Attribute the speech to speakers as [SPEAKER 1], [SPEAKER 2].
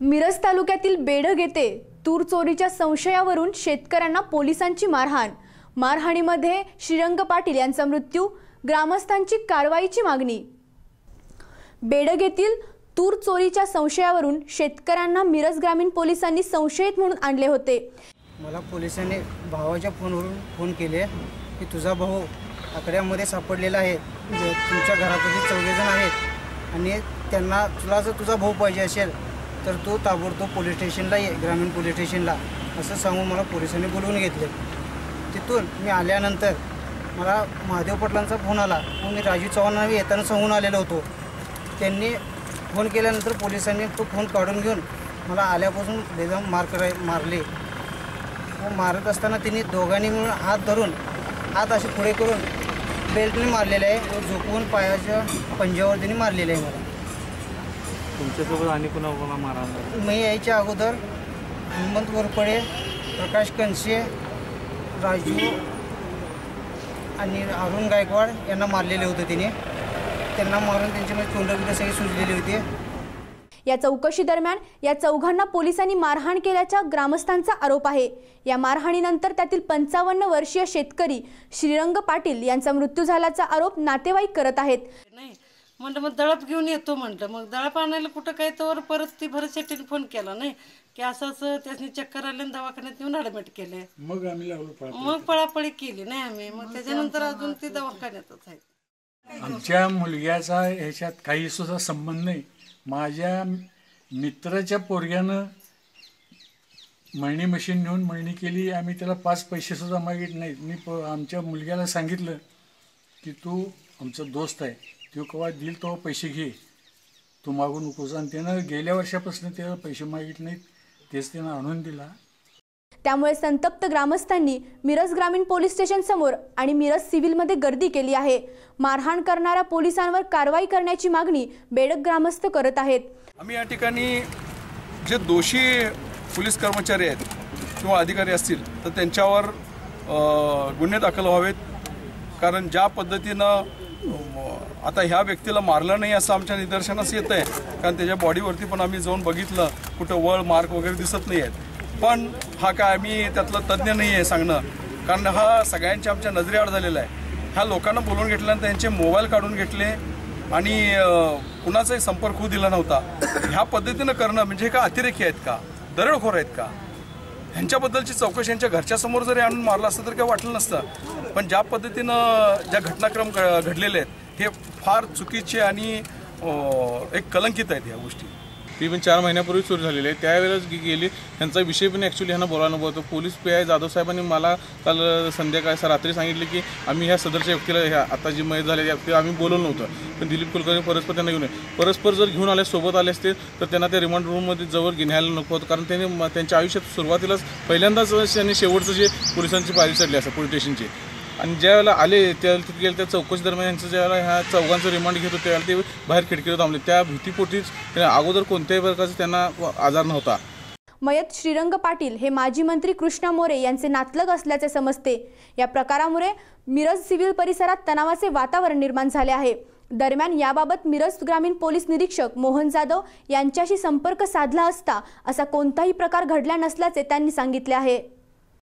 [SPEAKER 1] मिरज तालुक्यातील बेडग येथे तूर चोरीच्या संशयावरून शेतकऱ्यांना पोलिसांची मारहाण. मारहाणीमध्ये श्रीरंग पाटील यांचा मृत्यू ग्रामस्थांची कारवाईची मागणी. बेडग येथील तूर चोरीच्या संशयावरून शेतकऱ्यांना मिरज ग्रामीण पोलिसांनी संशयित म्हणून आणले होते.
[SPEAKER 2] मला पोलिसांनी भावाच्या फोनवरून फोन केले की तुझा भाऊ आकड्यामध्ये सापडलेला आहे. जे तुमच्या घरामध्ये चौघेजण आहेत आणि त्यांना तुला जर तुझा भाऊ पाहिजे असेल तर तो ताबडतोब पोलीस स्टेशनला ये ग्रामीण पोलीस स्टेशनला असं सांगून मला पोलिसांनी बोलवून घेतले. तिथून मी आल्यानंतर मला महादेव पाटलांचा फोन आला. मग मी राजू चव्हाणांना येताना सांगून आलेलो होतो. त्यांनी फोन केल्यानंतर पोलिसांनी तो फोन काढून घेऊन मला आल्यापासून बेदम मार कराय मारले. व मारत असताना त्यांनी दोघांनी मिळून हात धरून हात असे पुढे करून बेल्टने मारलेले आहे. व झोपवून पायाच्या पंजावर त्यांनी मारलेले आहे मला.
[SPEAKER 3] तुमच्यासोबत आणि कुणा कोणा मारा
[SPEAKER 2] मी यायच्या अगोदर हेमंत वरपडे प्रकाश कनसे राजू आणि अरुण गायकवाड यांना मारलेले होते तिने. त्यांना मारून त्यांच्यामध्ये तोंड बिंड सगळी सुजलेली होती.
[SPEAKER 1] या चौकशी दरम्यान या चौघांना पोलिसांनी मारहाण केल्याचा ग्रामस्थांचा आरोप आहे. या मारहाणीनंतर त्यातील पंचावन्न वर्षीय शेतकरी श्रीरंग पाटील यांचा मृत्यू झाल्याचा आरोप नातेवाईक करत आहेत.
[SPEAKER 4] नाही म्हणलं मग दळप घेऊन येतो म्हटलं मग दळप आणायला कुठं काय तर परत ती भरत शेट्टीने फोन केला नाही. की असं असं त्याने चक्कर आले आणि दवाखान्यात नेऊन ॲडमिट केले.
[SPEAKER 5] मग आम्ही लागलो
[SPEAKER 4] मग पळापळी केली नाही आम्ही. मग त्याच्यानंतर अजून ती दवाखान्यातच आहे.
[SPEAKER 5] आमच्या मुलग्याचा ह्याच्यात काही सुद्धा संबंध नाही. माझ्या मित्राच्या पोरग्यानं मळणी मशीन नेऊन मळणी केली. आम्ही त्याला पाच पैसे सुद्धा मागित नाहीत. मी प आमच्या मुलग्याला सांगितलं की तू आमचा दोस्त आहे. तो केव्हा देईल तेव्हा पैसे घे. तू मागू नकोस आणि त्यानं गेल्या वर्षापासून त्याला पैसे मागित नाहीत तेच त्यानं आणून दिला.
[SPEAKER 1] त्यामुळे संतप्त ग्रामस्थांनी मिरज ग्रामीण पोलीस स्टेशन समोर आणि मिरज सिव्हिलमध्ये गर्दी केली आहे. मारहाण करणाऱ्या पोलिसांवर कारवाई करण्याची मागणी बेडक ग्रामस्थ करत आहेत.
[SPEAKER 6] आम्ही या ठिकाणी जे दोषी पोलीस कर्मचारी आहेत किंवा अधिकारी असतील तर त्यांच्यावर गुन्हे दाखल व्हावेत. कारण ज्या पद्धतीनं आता ह्या व्यक्तीला मारलं नाही असं आमच्या निदर्शनास येत आहे. कारण त्याच्या बॉडीवरती पण आम्ही जाऊन बघितलं कुठं वळ मार्क वगैरे दिसत नाही आहेत. पण हा काय आम्ही त्यातलं तज्ज्ञ नाही आहे सांगणं. कारण हा सगळ्यांच्या आमच्या नजरेआड झालेला आहे. ह्या लोकांना बोलवून घेतल्यानंतर त्यांचे मोबाईल काढून घेतले आणि कुणाचाही संपर्क होऊ दिला नव्हता. ह्या पद्धतीनं करणं म्हणजे का अतिरेकी आहेत का? दरडखोर आहेत का? ह्यांच्याबद्दलची चौकशी यांच्या घरच्यासमोर जरी आणून मारलं असतं तर काही वाटलं नसतं. पण ज्या पद्धतीनं ज्या घटनाक्रम घ- घडलेले आहेत हे फार चुकीचे आणि एक कलंकित आहेत ह्या गोष्टी.
[SPEAKER 3] ती पण चार महिन्यापूर्वी सुरू झालेली आहे. त्यावेळेस गेली. त्यांचा विषय पण ॲक्च्युली ह्यांना बोलायला नको होतो. पोलीस पी आय जाधव साहेबांनी मला काल संध्याकाळी स- रात्री सांगितले की आम्ही ह्या सदरच्या व्यक्तीला ह्या आता जी मयत झाले ते आम्ही बोलवलं नव्हतं. पण दिलीप कुलकर्णी परस्पर त्यांना घेऊन ये. परस्पर जर घेऊन आले सोबत आले असते तर त्यांना त्या रिमांड रूममध्ये जवळ घेण्याला नको होतं. कारण त्यांनी त्यांच्या आयुष्यात सुरुवातीलाच पहिल्यांदाच त्यांनी शेवटचं जे पोलिसांची पायरी चढली असं पोलीस स्टेशनची आणि ज्यावेळेला आले त्या तिथे गेले त्या चौकशी दरम्यान यांचं ज्यावेळेला ह्या चौघांचं रिमांड घेत होते त्यावेळेला ते बाहेर खिडकीवर थांबले. त्या भीतीपोटीच अगोदर कोणत्याही प्रकारचा त्यांना आजार नव्हता.
[SPEAKER 1] मयत श्रीरंग पाटील हे माजी मंत्री कृष्णा मोरे यांचे नातलग असल्याचे समजते. या प्रकारामुळे मिरज सिव्हिल परिसरात तणावाचे वातावरण निर्माण झाले आहे. दरम्यान याबाबत मिरज ग्रामीण पोलीस निरीक्षक मोहन जाधव यांच्याशी संपर्क साधला असता असा कोणताही प्रकार घडला नसल्याचे त्यांनी सांगितले आहे.